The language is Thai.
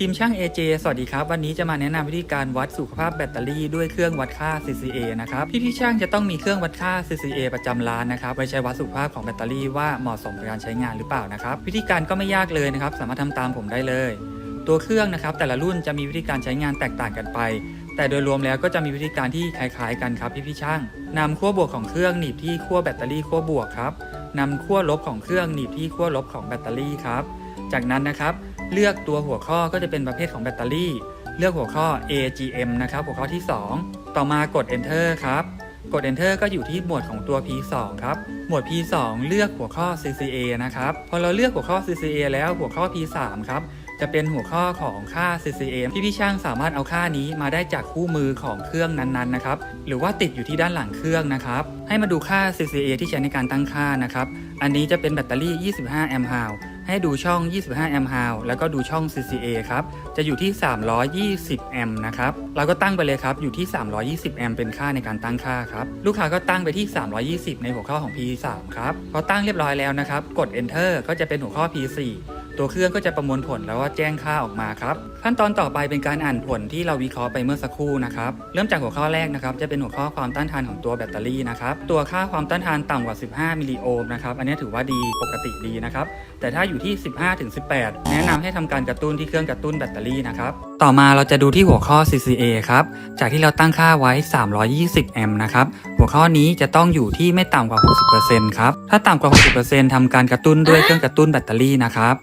ทีมช่าง AJ สวัสดีครับ วันนี้จะมาแนะนำวิธีการวัดสุขภาพแบตเตอรี่ด้วยเครื่องวัดค่า CCA นะครับ พี่พี่ช่างจะต้องมีเครื่องวัดค่า CCA ประจำร้านนะครับไว้ใช้วัดสุขภาพของแบตเตอรี่ว่าเหมาะสมกับการใช้งานหรือเปล่านะครับ วิธีการก็ไม่ยากเลยนะครับ สามารถทำตามผมได้เลย ตัวเครื่องนะครับแต่ละรุ่นจะมีวิธีการใช้งานแตกต่างกันไป แต่โดยรวมแล้วก็จะมีวิธีการที่คล้ายๆ กันครับพี่พี่ช่างนำขั้วบวกของเครื่องหนีบที่ขั้วแบตเตอรี่ขั้วบวกครับนำขั้วลบของเครื่องหนีบที่ขั้วลบของแบตเตอรี่ครับ จากนั้นนะครับ เลือกตัวหัวข้อก็จะเป็นประเภทของแบตเตอรี่ เลือกหัวข้อ AGM นะครับ หัวข้อที่ 2 ต่อมากด Enter ครับ กด Enter ก็อยู่ที่หมวดของตัว P2 ครับ หมวด P2 เลือกหัวข้อ CCA นะครับ พอเราเลือกหัวข้อ CCA แล้วหัวข้อ P3 ครับ จะเป็นหัวข้อของค่า CCA ที่พี่ช่างสามารถเอาค่านี้มาได้จากคู่มือของเครื่องนั้นๆนะครับ หรือว่าติดอยู่ที่ด้านหลังเครื่องนะครับ ให้มาดูค่า CCA ที่ใช้ในการตั้งค่านะครับ อันนี้จะเป็นแบตเตอรี่ 25 แอมป์ฮาวให้ดูช่อง 25 แอมป์ฮาวแล้วก็ดูช่อง CCA ครับ จะอยู่ที่ 320 แอมป์นะครับ เราก็ตั้งไปเลยครับ อยู่ที่ 320 แอมป์เป็นค่าในการตั้งค่าครับ ลูกค้าก็ตั้งไปที่ 320 ในหัวข้อของ P3 ครับ พอตั้งเรียบร้อยแล้วนะครับ กด Enter ก็จะเป็นหัวข้อ P4 ตัวเครื่องก็จะประมวลผลแล้วก็แจ้งค่าออกมาครับขั้นตอนต่อไปเป็นการอ่านผลที่เราวิเคราะห์ไปเมื่อสักครู่นะครับเริ่มจากหัวข้อแรกนะครับจะเป็นหัวข้อความต้านทานของตัวแบตเตอรี่นะครับตัวค่าความต้านทานต่ำกว่า 15 มิลลิโอห์มนะครับอันนี้ถือว่าดีปกติดีนะครับแต่ถ้าอยู่ที่ 15-18 แนะนำให้ทำการกระตุ้นที่เครื่องกระตุ้นแบตเตอรี่นะครับต่อมาเราจะดูที่หัวข้อ CCA ครับจากที่เราตั้งค่าไว้ 320 แอมป์นะครับหัวข้อนี้จะต้องอยู่ที่ไม่ต่ำกว่า 60%ครับถ้าต่ำกว่า 60%ทำการกระตุ้นด้วยเครื่องกระตุ้นแบตเตอรี่นะครับ